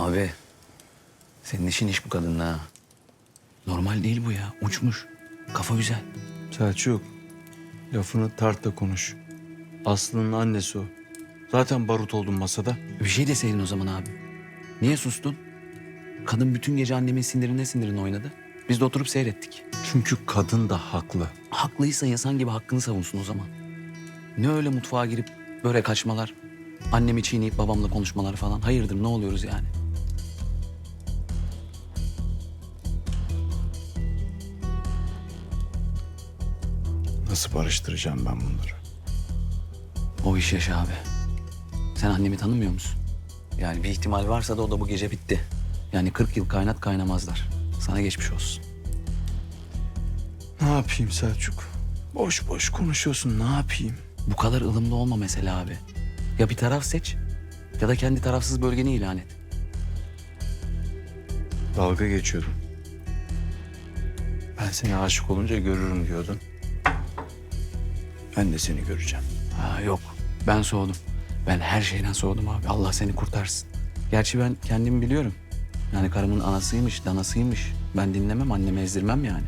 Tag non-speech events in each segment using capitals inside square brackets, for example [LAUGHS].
Abi senin işin iş bu kadınla ha. Normal değil bu ya. Uçmuş. Kafa güzel. Selçuk, lafını tart da konuş. Aslı'nın annesi o. Zaten barut oldun masada. Bir şey deseydin o zaman abi. Niye sustun? Kadın bütün gece annemin sindirine sindirine oynadı. Biz de oturup seyrettik. Çünkü kadın da haklı. Haklıysa insan gibi hakkını savunsun o zaman. Ne öyle mutfağa girip böyle kaçmalar, annemi çiğneyip babamla konuşmalar falan. Hayırdır ne oluyoruz yani? Nasıl barıştıracağım ben bunları? O iş yaşa abi. Sen annemi tanımıyor musun? Yani bir ihtimal varsa da o da bu gece bitti. Yani 40 yıl kaynat kaynamazlar. Sana geçmiş olsun. Ne yapayım Selçuk? Boş boş konuşuyorsun ne yapayım? Bu kadar ılımlı olma mesela abi. Ya bir taraf seç ya da kendi tarafsız bölgeni ilan et. Dalga geçiyordum. Ben seni aşık olunca görürüm diyordun. Ben de seni göreceğim. Ha, yok ben soğudum. Ben her şeyden soğudum abi. Allah seni kurtarsın. Gerçi ben kendimi biliyorum. Yani karımın anasıymış, danasıymış. Ben dinlemem, annemi ezdirmem yani.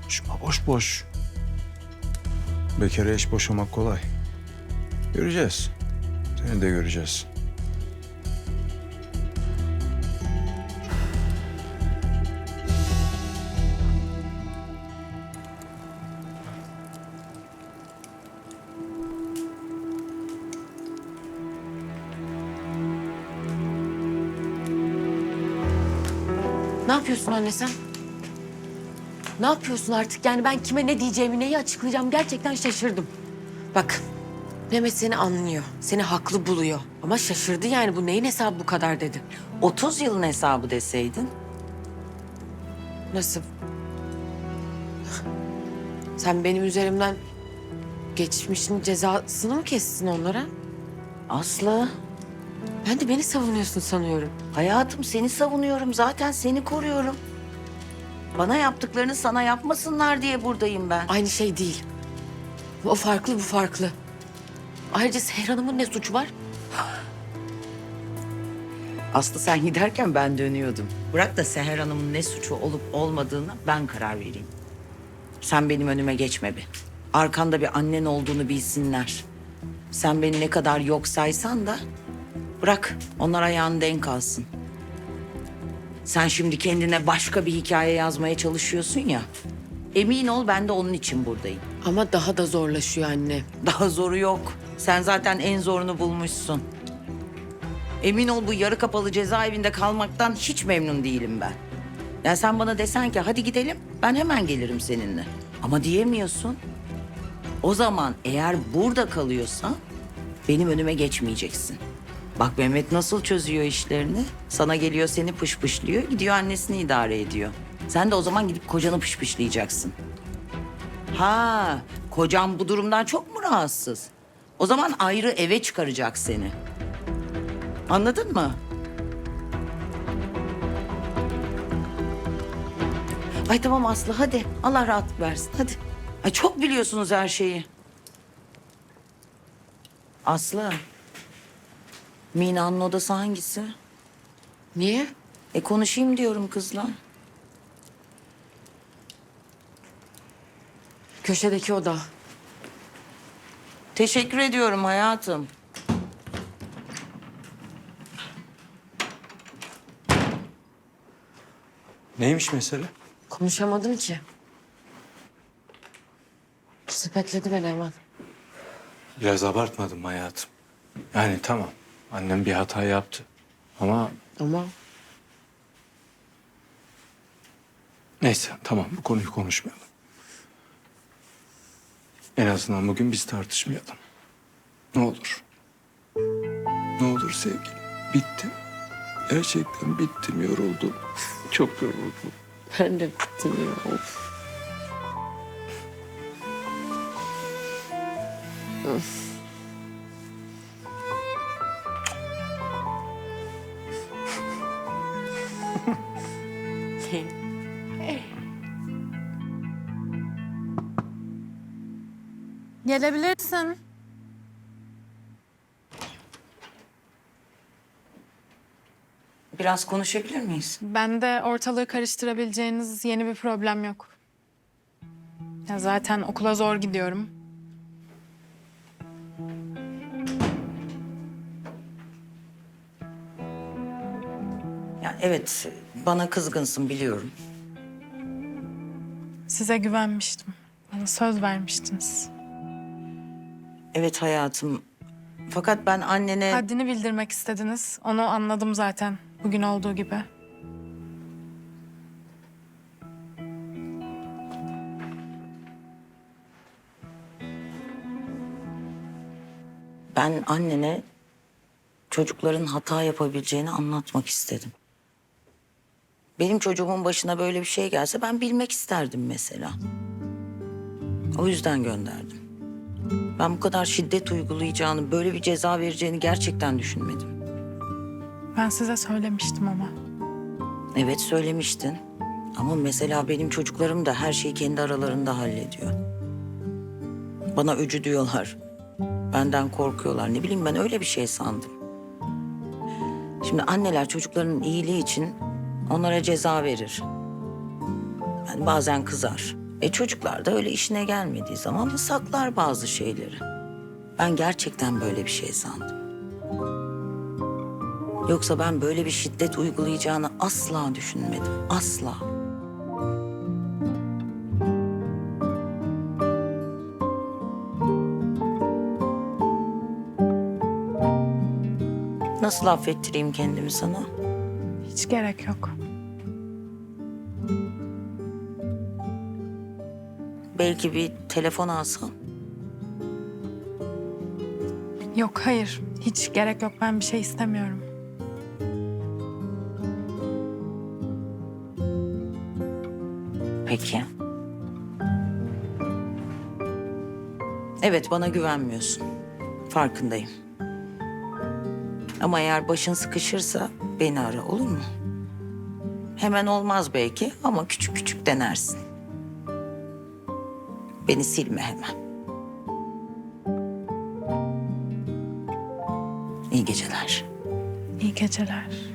Konuşma boş boş. Bekara eş boşamak kolay. Göreceğiz. Seni de göreceğiz. Ne yapıyorsun anne sen? Ne yapıyorsun artık? Yani ben kime ne diyeceğimi, neyi açıklayacağım gerçekten şaşırdım. Bak, Mehmet seni anlıyor, seni haklı buluyor. Ama şaşırdı yani bu neyin hesabı bu kadar dedi. 30 yılın hesabı deseydin. Nasıl? Sen benim üzerimden geçmişin cezasını mı kessin onlara? Aslı, Ben de beni savunuyorsun sanıyorum. hayatım seni savunuyorum. Zaten seni koruyorum. Bana yaptıklarını sana yapmasınlar diye buradayım ben. Aynı şey değil. O farklı, bu farklı. Ayrıca Seher Hanım'ın ne suçu var? Aslı sen giderken ben dönüyordum. Bırak da Seher Hanım'ın ne suçu olup olmadığını ben karar vereyim. Sen benim önüme geçme bir. Arkanda bir annen olduğunu bilsinler. Sen beni ne kadar yok saysan da bırak onlar ayağını denk alsın. Sen şimdi kendine başka bir hikaye yazmaya çalışıyorsun ya. Emin ol ben de onun için buradayım. Ama daha da zorlaşıyor anne. Daha zoru yok. Sen zaten en zorunu bulmuşsun. Emin ol bu yarı kapalı cezaevinde kalmaktan hiç memnun değilim ben. Ya sen bana desen ki hadi gidelim ben hemen gelirim seninle. Ama diyemiyorsun. O zaman eğer burada kalıyorsan benim önüme geçmeyeceksin. Bak Mehmet nasıl çözüyor işlerini. Sana geliyor seni pışpışlıyor gidiyor annesini idare ediyor. Sen de o zaman gidip kocanı pışpışlayacaksın. Ha, kocam bu durumdan çok mu rahatsız? O zaman ayrı eve çıkaracak seni. Anladın mı? Ay tamam Aslı hadi. Allah rahatlık versin hadi. Ay çok biliyorsunuz her şeyi. Aslı. Mina'nın odası hangisi? Niye? E konuşayım diyorum kızla. Köşedeki oda. Teşekkür ediyorum hayatım. Neymiş mesele? Konuşamadım ki. Sepetledi beni hemen. Biraz abartmadım hayatım. Yani tamam. Annem bir hata yaptı. Ama Ama neyse tamam bu konuyu konuşmayalım. En azından bugün biz tartışmayalım. Ne olur. Ne olur sevgilim. Bittim. Gerçekten bittim, yoruldum. [LAUGHS] Çok yoruldum. ben de bittim ya. Of. [LAUGHS] Gelebilirsin. Biraz konuşabilir miyiz? Bende ortalığı karıştırabileceğiniz yeni bir problem yok. Ya zaten okula zor gidiyorum. Evet, bana kızgınsın biliyorum. Size güvenmiştim. Bana söz vermiştiniz. Evet hayatım. Fakat ben annene... Haddini bildirmek istediniz. Onu anladım zaten. Bugün olduğu gibi. Ben annene çocukların hata yapabileceğini anlatmak istedim. Benim çocuğumun başına böyle bir şey gelse ben bilmek isterdim mesela. O yüzden gönderdim. Ben bu kadar şiddet uygulayacağını, böyle bir ceza vereceğini gerçekten düşünmedim. Ben size söylemiştim ama. Evet söylemiştin. Ama mesela benim çocuklarım da her şeyi kendi aralarında hallediyor. Bana öcü diyorlar. Benden korkuyorlar. Ne bileyim ben öyle bir şey sandım. Şimdi anneler çocuklarının iyiliği için onlara ceza verir. Yani bazen kızar. E çocuklar da öyle işine gelmediği zaman saklar bazı şeyleri. Ben gerçekten böyle bir şey sandım. Yoksa ben böyle bir şiddet uygulayacağını asla düşünmedim. Asla. Nasıl affettireyim kendimi sana? Hiç gerek yok. Belki bir telefon alsam. Yok hayır. Hiç gerek yok. Ben bir şey istemiyorum. Peki. Evet bana güvenmiyorsun. Farkındayım. Ama eğer başın sıkışırsa beni ara olur mu? Hemen olmaz belki ama küçük küçük denersin. Beni silme hemen. İyi geceler. İyi geceler.